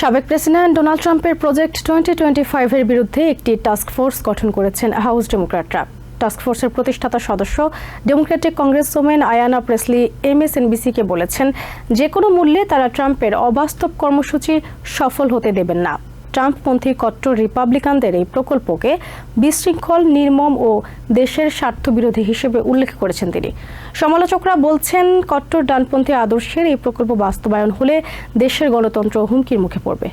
সাবেক president Donald ট্রাম্পের project twenty twenty ফাইভের বিরুদ্ধে একটি টাস্ক ফোর্স গঠন করেছেন হাউস ডেমোক্র্যাটরা। টাস্ক ফোর্সের প্রতিষ্ঠাতা সদস্য ডেমোক্রেটিক ওমেন আয়ানা প্রেসলি এমএসএনবিসিকে বলেছেন, যে কোনো মূল্যে তারা ট্রাম্পের অবাস্তব কর্মসূচি সফল হতে দেবেন না। ট্রাম্পপন্থী কট্টর রিপাবলিকানদের এই প্রকল্পকে বিশৃঙ্খল, নির্মম ও দেশের স্বার্থবিরোধী হিসেবে উল্লেখ করেছেন তিনি। সমালোচকরা বলছেন, কট্টর ডানপন্থী আদর্শের এই প্রকল্প বাস্তবায়ন হলে দেশের গণতন্ত্র হুমকির মুখে পড়বে।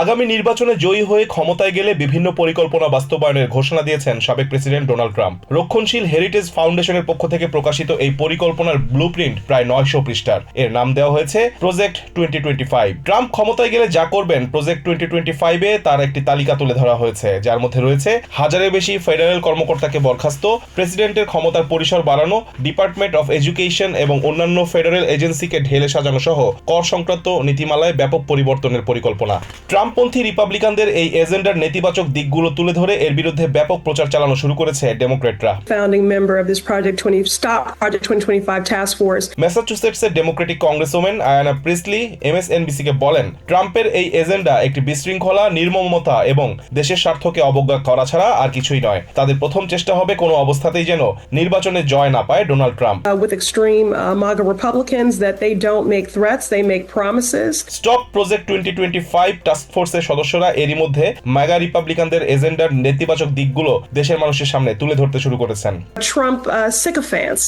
আগামী নির্বাচনে জয়ী হয়ে ক্ষমতায় গেলে বিভিন্ন পরিকল্পনা বাস্তবায়নের ঘোষণা দিয়েছেন সাবেক প্রেসিডেন্ট ডোনাল্ড ট্রাম্প। রক্ষণশীল হেরিটেজ ফাউন্ডেশনের পক্ষ থেকে প্রকাশিত এই পরিকল্পনার ব্লুপ্রিন্ট প্রায় নয়শো পৃষ্ঠার। এর নাম দেওয়া হয়েছে project twenty twenty five. Trump ক্ষমতায় গেলে যা করবেন, প্রজেক্ট টোয়েন্টি টোয়েন্টি ফাইভে তার একটি তালিকা তুলে ধরা হয়েছে, যার মধ্যে রয়েছে হাজারের বেশি ফেডারেল কর্মকর্তাকে বরখাস্ত, প্রেসিডেন্টের ক্ষমতার পরিসর বাড়ানো, ডিপার্টমেন্ট অফ এডুকেশন এবং অন্যান্য ফেডারেল এজেন্সিকে ঢেলে সাজানো সহ কর সংক্রান্ত নীতিমালায় ব্যাপক পরিবর্তনের পরিকল্পনা। ট্রাম্পপন্থী রিপাবলিকানদের এই এজেন্ডার নেতিবাচক দিকগুলো তুলে ধরে এর বিরুদ্ধে ব্যাপক প্রচার চালানো শুরু করেছে ডেমোক্রেটরা founding member of this Project 20 Stop Project 2025 task force. ম্যাসাচুসেটসের democratic congresswoman Ayanna Pressley MSNBC কে বলেন ট্রাম্পের এই এজেন্ডা একটি বিশৃঙ্খলা নির্মমতা এবং দেশের স্বার্থকে অবজ্ঞা করা ছাড়া আর কিছুই নয় তাদের প্রথম চেষ্টা হবে কোনো অবস্থাতেই যেন নির্বাচনে জয় না পায় Donald Trump with extreme uh, MAGA Republicans, that they don't make threats, they make promises. Stop project twenty twenty five task ফোর্সের সদস্যরা এরই মধ্যে মেগা রিপাবলিকানদের এজেন্ডার নেতিবাচক দিকগুলো দেশের মানুষের সামনে তুলে ধরতে শুরু করেছেন Trump uh, sycophants,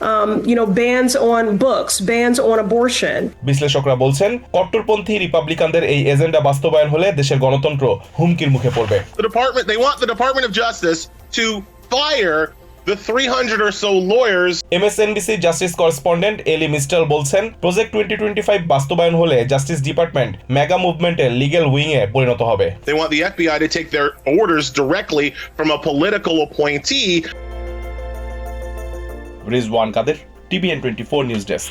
um, you know, bans on books, bans on abortion. বিশ্লেষকরা বলছেন কট্টরপন্থী রিপাবলিকানদের এই এজেন্ডা বাস্তবায়ন হলে দেশের গণতন্ত্র হুমকির মুখে পড়বে the department they want the department of justice to fire the 300 or so lawyers MSNBC justice correspondent Elie Mystal বলছেন প্রজেক্ট টোয়েন্টি টোয়েন্টি ফাইভ বাস্তবায়ন হলে জাস্টিস ডিপার্টমেন্ট মেগা মুভমেন্টের লিগেল উইং এ পরিণত হবে। They want the fbi to take their orders directly from a political appointee Rizwan Kader TVN twenty four news desk